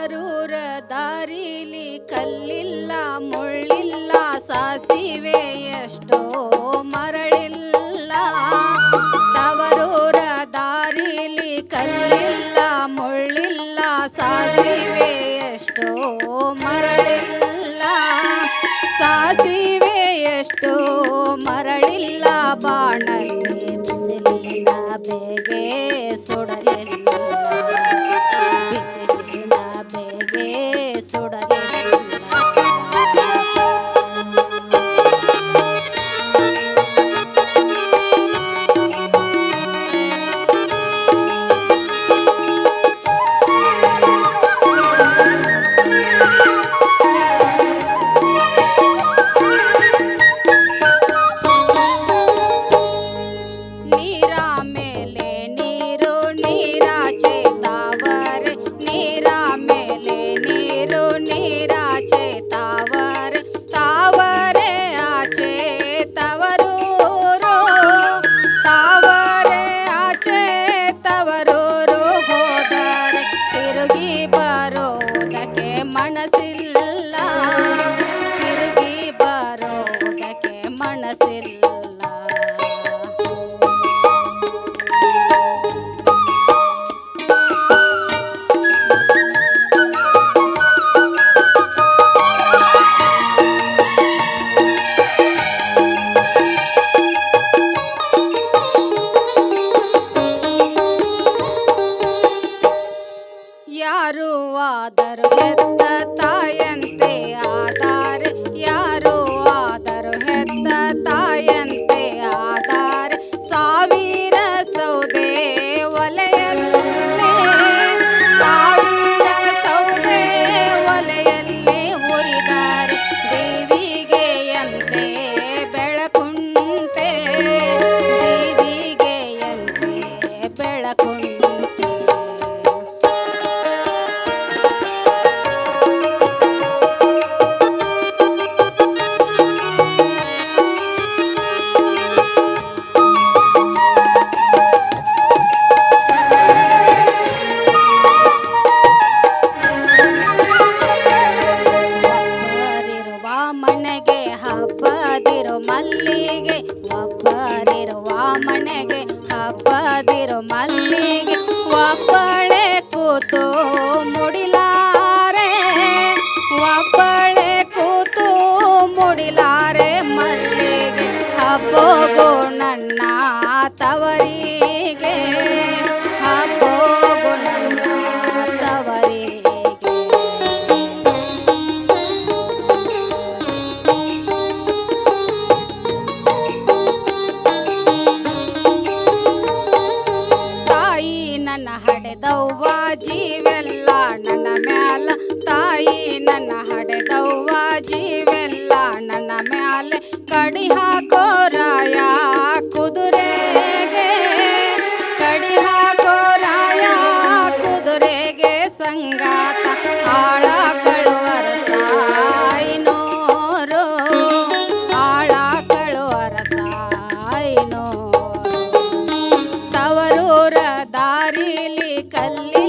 ಕಾರೂರ ದಾರಿಲಿ ಕಲ್ಲಿಲ್ಲ, ಮುಳ್ಳಿಲ್ಲ, ಸಾಸಿವೆ ಎಷ್ಟೋ ಮರಳಿಲ್ಲ. ತವರೂರ ದಾರಿಲಿ ಕಲ್ಲಿಲ್ಲ, ಮುಳ್ಳಿಲ್ಲ, ಸಾಸಿವೆ ಎಷ್ಟೋ ಮರಳಿಲ್ಲ. ಸಾಸಿವೆ ಎಷ್ಟೋ ಮರಳಿಲ್ಲ, ಬಾಣಲಿ ಬಿಸಿಲಿಲ್ಲ ಬೇ ಯಾರು ಆದರೂ ಮನೆಗೆ, ಹಬ್ಬದಿರು ಮಲ್ಲಿಗೆ ಒಬ್ಬರಿರುವ ಮನೆಗೆ ಹಬ್ಬದಿರು ಮಲ್ಲಿಗೆ, ಒಬ್ಬಳೆ ಕೂತು ಮುಡಿಲಾರೆ, ಒಬ್ಬಳೆ ಕೂತು ಮುಡಿಲಾರೆ ಮಲ್ಲಿಗೆ, ಹಬ್ಬಗೋ ನನ್ನ ತವರಿಗೆ. ನನ್ನ ಹಡೆದವ್ವ, ಜೀವೆಲ್ಲ ನನ್ನ ಮ್ಯಾಲ. ತಾಯಿ ನನ್ನ ಹಡೆದವ್ವ, ಜೀವೆಲ್ಲ ನನ್ನ ಮ್ಯಾಲೆ. ಕಡಿ ಹಾಕೋ ರಾಯ ಕುದುರೆ ಕಡಿ ಹಾಕೋ ಕುದುರೆಗೆ ಸಂಗಾತ. ಆಳ ಕಳುವರ ಸಾಯಿನೋರು ಆಳ ಕಳುವರ కోరిలి కల్లి